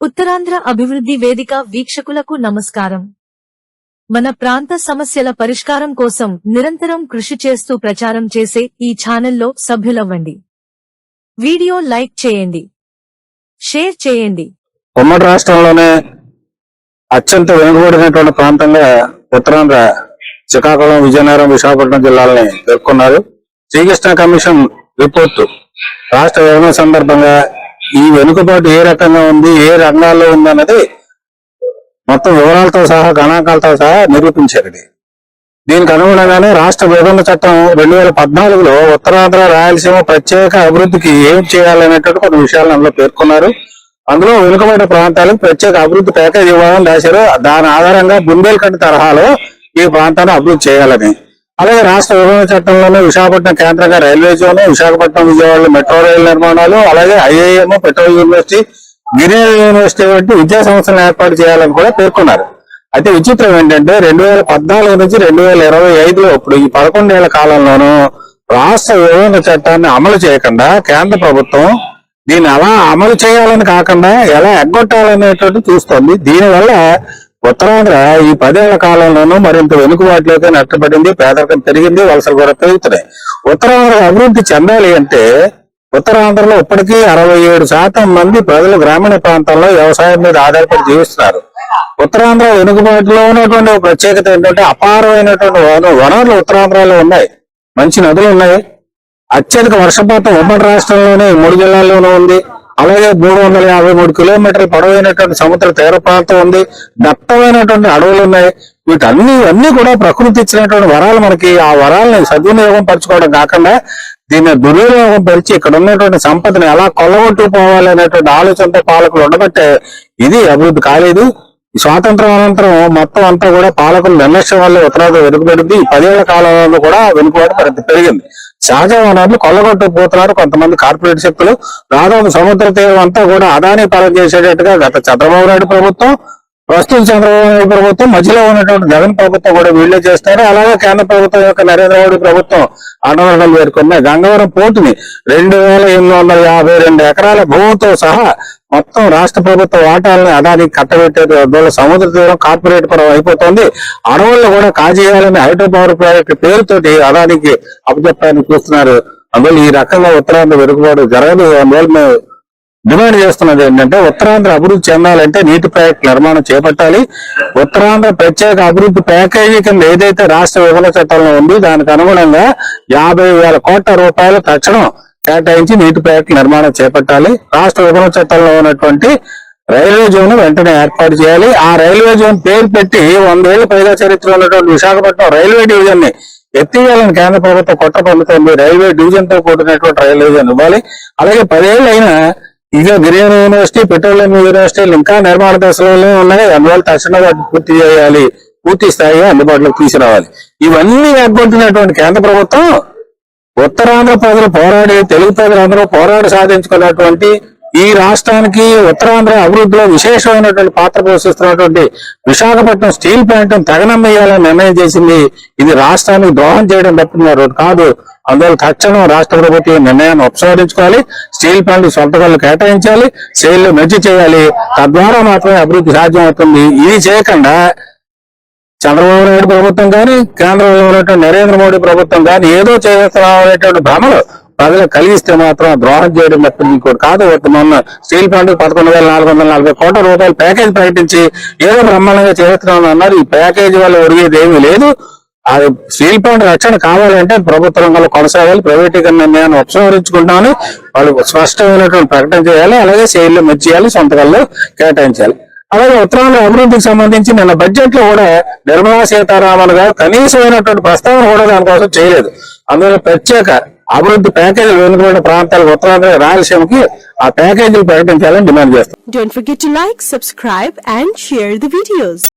ఉత్తరాంధ్ర అభివృద్ధి వేదిక వీక్షకులకు నమస్కారం. మన ప్రాంత సమస్యల పరిష్కారం కోసం నిరంతరం కృషి చేస్తూ ప్రచారం చేసే ఈ ఛానల్లో సభ్యులవ్వండి. వీడియో లైక్ చేయండి. షేర్ చేయండి. ఉమ్మడి రాష్ట్రంలోనే అత్యంత వెనుకబడినటువంటి ప్రాంతంగా ఉత్తరాంధ్ర శ్రీకాకుళం విజయనగరం విశాఖపట్నం జిల్లాలని పేర్కొన్నారు శ్రీకృష్ణ కమిషన్ రిపోర్టు రాష్ట్ర విభజన సందర్భంగా ఈ వెనుకబాటు ఏ రకంగా ఉంది ఏ రంగాల్లో ఉంది అన్నది మొత్తం వివరాలతో సహా గణాంకాలతో సహా నిరూపించారు దీనికి అనుగుణంగానే రాష్ట్ర విభజన చట్టం రెండు వేల పద్నాలుగులో ఉత్తరాంధ్ర రాయలసీమ ప్రత్యేక అభివృద్ధికి ఏం చేయాలనేటువంటి కొన్ని విషయాలు అందులో పేర్కొన్నారు. అందులో వెనుకబడిన ప్రాంతాలకు ప్రత్యేక అభివృద్ధి ప్యాకేజ్ ఇవ్వాలని రాశారు. దాని ఆధారంగా బుందేల్ఖండ్ తరహాలో ఈ ప్రాంతాన్ని అభివృద్ధి చేయాలని. అలాగే రాష్ట్ర విభజన చట్టంలోనే విశాఖపట్నం కేంద్రంగా రైల్వే జోన్ విశాఖపట్నం విజయవాడలో మెట్రో రైలు నిర్మాణాలు అలాగే ఐఐఎం పెట్రోల్ యూనివర్సిటీ గిరిజన యూనివర్సిటీ వంటి విద్యా సంస్థలను ఏర్పాటు చేయాలని కూడా పేర్కొన్నారు. అయితే విచిత్రం ఏంటంటే రెండు వేల పద్నాలుగు నుంచి రెండు వేల ఇరవై ఐదులో ఇప్పుడు ఈ పదకొండేళ్ళ కాలంలోనూ రాష్ట్ర విభజన చట్టాన్ని అమలు చేయకుండా కేంద్ర ప్రభుత్వం దీన్ని అలా అమలు చేయాలని కాకుండా ఎలా ఎగ్గొట్టాలనేటువంటి చూస్తోంది. దీనివల్ల ఉత్తరాంధ్ర ఈ పదేళ్ళ కాలంలోనూ మరింత వెనుకబాటులోకి నష్టపడింది పేదరికం పెరిగింది వలసలు కూడా పెరుగుతున్నాయి. ఉత్తరాంధ్ర అభివృద్ధి చెందాలి అంటే ఉత్తరాంధ్రలో ఇప్పటికీ అరవై ఏడు శాతం మంది ప్రజలు గ్రామీణ ప్రాంతాల్లో వ్యవసాయం మీద ఆధారపడి జీవిస్తున్నారు. ఉత్తరాంధ్ర వెనుకబాటులో ఉన్నటువంటి ప్రత్యేకత ఏంటంటే అపారమైనటువంటి వనరులు ఉత్తరాంధ్రలో ఉన్నాయి. మంచి నదులు ఉన్నాయి. అత్యధిక వర్షపాతం ఉమ్మడి రాష్ట్రంలోనే మూడు జిల్లాల్లోనూ ఉంది. అలాగే మూడు వందల యాభై మూడు కిలోమీటర్ల పొడవైనటువంటి సముద్ర తీర ప్రాంతం ఉంది. దట్టమైనటువంటి అడవులు ఉన్నాయి. వీటన్ని అన్ని కూడా ప్రకృతి ఇచ్చినటువంటి వరాలు మనకి ఆ వరాలని సద్వినియోగం పరచుకోవడం కాకుండా దీన్ని దుర్వినియోగం పరిచి ఇక్కడ ఉన్నటువంటి సంపదను ఎలా కొల్లగొట్టుకుపోవాలి అనేటువంటి ఆలోచనతో పాలకులు ఉండబట్టే ఇది అభివృద్ధి కాలేదు. స్వాతంత్రం అనంతరం మొత్తం అంతా కూడా పాలకుల నిర్లక్ష్యం వల్ల ఉత్తరాంధ్ర వెనుకబడింది. ఈ పదేళ్ళ కాలంలో కూడా వెనుకబాటు మరింత పెరిగింది. సహజ వనరులు కొల్లగొట్టుకుపోతున్నారు కొంతమంది కార్పొరేట్ శక్తులు. దాదాపు సముద్ర తీరం అంతా కూడా అదానీ పాలన చేసేటట్టుగా గత చంద్రబాబు నాయుడు ప్రభుత్వం ప్రస్తుతం చంద్రబాబు ప్రభుత్వం మధ్యలో ఉన్నటువంటి జగన్ ప్రభుత్వం కూడా వీళ్ళే చేస్తారు. అలాగే కేంద్ర ప్రభుత్వం యొక్క నరేంద్ర మోడీ ప్రభుత్వం అన్నవరణలు పేర్కొన్నాయి. గంగవరం పోర్టుని రెండు వేల ఎనిమిది వందల యాభై రెండు ఎకరాల భూమితో సహా మొత్తం రాష్ట్ర ప్రభుత్వ వాటాలను అదానికి కట్టబెట్టే అందువల్ల సముద్ర తీరం కార్పొరేట్ పరం అయిపోతుంది. అడవులను కూడా కాజేయాలని హైడ్రో పవర్ ప్రాజెక్టు పేరుతోటి అదానికి అప్పచెప్పడానికి చూస్తున్నారు. అందువల్ల ఈ రకంగా ఉత్తరాంధ్ర వెనుకబాటు జరగదు. అందువల్ల మేము డిమాండ్ చేస్తున్నది ఏంటంటే ఉత్తరాంధ్ర అభివృద్ధి చెందాలంటే నీటి ప్రాజెక్టు నిర్మాణం చేపట్టాలి. ఉత్తరాంధ్ర ప్రత్యేక అభివృద్ధి ప్యాకేజీ కింద ఏదైతే రాష్ట్ర విభజన చట్టంలో ఉంది దానికి అనుగుణంగా యాభై వేల కోట్ల రూపాయలు తక్షణం కేటాయించి నీటి ప్రాజెక్టు నిర్మాణం చేపట్టాలి. రాష్ట్ర విభజన చట్టంలో ఉన్నటువంటి రైల్వే జోన్ వెంటనే ఏర్పాటు చేయాలి. ఆ రైల్వే జోన్ పేరు పెట్టి వందేళ్ళ పైగా చరిత్ర ఉన్నటువంటి విశాఖపట్నం రైల్వే డివిజన్ని ఎత్తివేయాలని కేంద్ర ప్రభుత్వం కొత్త పొందుతుంది రైల్వే డివిజన్తో కూడినటువంటి రైల్వే జోన్ ఇవ్వాలి. అలాగే పదేళ్ళు అయినా ఇక గిరిజన యూనివర్సిటీ పెట్రోలియం యూనివర్సిటీలు ఇంకా నిర్మాణ దశలోనే ఉన్నాయి. అందువల్ల తక్షణ పూర్తి చేయాలి. పూర్తి స్థాయిగా అందుబాటులోకి తీసుకురావాలి. ఇవన్నీ అడ్డుకుంటున్నటువంటి కేంద్ర ప్రభుత్వం ఉత్తరాంధ్ర ప్రజలు పోరాడి తెలుగు ప్రజలందరూ పోరాడి సాధించుకున్నటువంటి ఈ రాష్ట్రానికి ఉత్తరాంధ్ర అభివృద్ధిలో విశేషమైనటువంటి పాత్ర పోషిస్తున్నటువంటి విశాఖపట్నం స్టీల్ ప్లాంట్ తెగనమ్మేయాలని నిర్ణయం చేసింది. ఇది రాష్ట్రానికి ద్రోహం చేయడం తప్పిన కాదు. అందువల్ల తక్షణం రాష్ట్ర ప్రభుత్వం నిర్ణయాన్ని ఉపసంహరించుకోవాలి. స్టీల్ ప్లాంట్ సొంతకాలు కేటాయించాలి. సేల్లు మెచ్చి చేయాలి. తద్వారా మాత్రమే అభివృద్ధి సాధ్యం అవుతుంది ఇది చేయకుండా చంద్రబాబు నాయుడు ప్రభుత్వం కానీ కేంద్రంలో ఉన్నటువంటి నరేంద్ర మోడీ ప్రభుత్వం కానీ ఏదో చేస్తున్నాం అనేటువంటి భ్రమలు ప్రజలకు కలిగిస్తే మాత్రం ద్రోహం చేయడం తప్ప ఇంకోటి కాదు. ఒకటి మొన్న స్టీల్ ప్లాంట్ పదకొండు వేల నాలుగు వందల నలభై కోట్ల రూపాయల ప్యాకేజ్ ప్రకటించి ఏదో బ్రహ్మాండంగా చేస్తున్నాం అన్నారు. ఈ ప్యాకేజ్ వల్ల ఒరిగేది ఏమీ లేదు. ఆ స్టీల్ ప్లాంట్ రక్షణ కావాలంటే ప్రభుత్వ రంగంలో కొనసాగాలి. ప్రైవేటీకరణ నిర్ణయాన్ని ఉపసంహరించుకుంటామని వాళ్ళు స్పష్టమైనటువంటి ప్రకటన చేయాలి. అలాగే సేల్లు మెచ్చి చేయాలి. సొంతకాల్లో కేటాయించాలి. అలాగే ఉత్తరాంధ్ర అభివృద్ధికి సంబంధించి నిన్న బడ్జెట్లో కూడా నిర్మలా సీతారామన్ గారు కనీసమైనటువంటి ప్రస్తావన కూడా దానికోసం చేయలేదు. అందువల్ల ప్రత్యేక అభివృద్ధి ప్యాకేజీలు వెనుకబడిన ప్రాంతాలకు ఉత్తరాంధ్ర రాయలసీమకి ఆ ప్యాకేజీలు ప్రకటించాలని డిమాండ్ చేస్తాం Don't forget to like, subscribe and share the videos.